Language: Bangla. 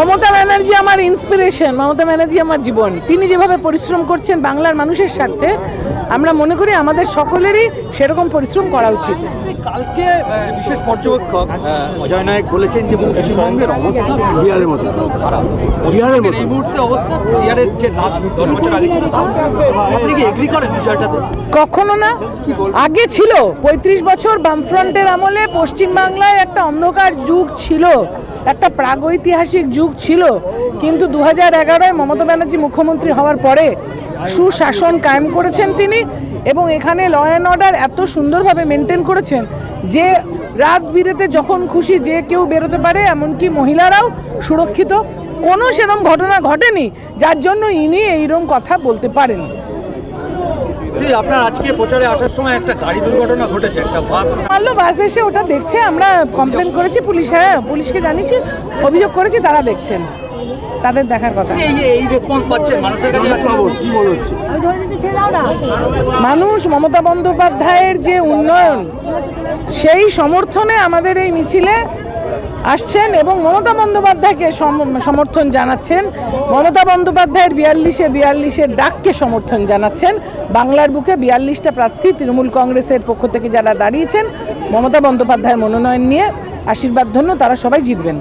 মমতা ব্যানার্জি আমার ইন্সপিরেশন মমতা ব্যানার্জি আমার জীবন। তিনি যেভাবে পরিশ্রম করছেন বাংলার মানুষের স্বার্থে আমরা মনে করি আমাদের সকলেরই সেরকম পরিশ্রম করা উচিত। কালকে বিশেষ পর্যবেক্ষক অজয় নায়ক বলেছেন যে পশ্চিমবঙ্গের অবস্থা বিহারের মতো খারাপ। বিহারের মতো এই মুহূর্তে অবস্থা বিহারের যে দশ বছর আগে ছিল আপনি কি এগ্রি করেন বিষয়টাতে? কখনো না। আগে ছিল। পঁয়ত্রিশ বছর বামফ্রন্টের আমলে পশ্চিমবাংলায় একটা অন্ধকার যুগ ছিল। একটা প্রাগৈতিহাসিক যুগ ছিল। কিন্তু দু হাজার এগারোয় মমতা ব্যানার্জি মুখ্যমন্ত্রী হওয়ার পরে সুশাসন কায়েম করেছেন তিনি এবং এখানে ল অ্যান্ড অর্ডার এত সুন্দরভাবে মেনটেন করেছেন যে রাত বিরেতে যখন খুশি যে কেউ বেরোতে পারে, এমনকি মহিলারাও সুরক্ষিত। কোনো সেরম ঘটনা ঘটেনি, যার জন্য ইনি এইরকম কথা বলতে পারেন আপনার আজকে প্রচারে আসার সময় একটা গাড়ি দুর্ঘটনা ঘটেছে একটা বাস মারলো বাস এসে ওটা দেখছে আমরা কমপ্লেন করেছি পুলিশ হ্যাঁ পুলিশকে জানিয়েছি অভিযোগ করেছি তারা দেখছেন তাদের দেখার কথা। এই রেসপন্স পাচ্ছেন মানুষের কাছে। খবর কি মনে হচ্ছে? মানুষ মমতা বন্দ্যোপাধ্যায়ের যে উন্নয়ন সেই সমর্থনে আমাদের এই মিছিলে আসছেন এবং মমতা বন্দ্যোপাধ্যায়কে সম- সমর্থন জানাচ্ছেন। মমতা বন্দ্যোপাধ্যায়ের বিয়াল্লিশে বিয়াল্লিশের ডাককে সমর্থন জানাচ্ছেন। বাংলার বুকে বিয়াল্লিশটা প্রার্থী তৃণমূল কংগ্রেসের পক্ষ থেকে যারা দাঁড়িয়েছেন, মমতা বন্দ্যোপাধ্যায়ের মনোনয়ন নিয়ে আশীর্বাদ ধন্য, তারা সবাই জিতবেন।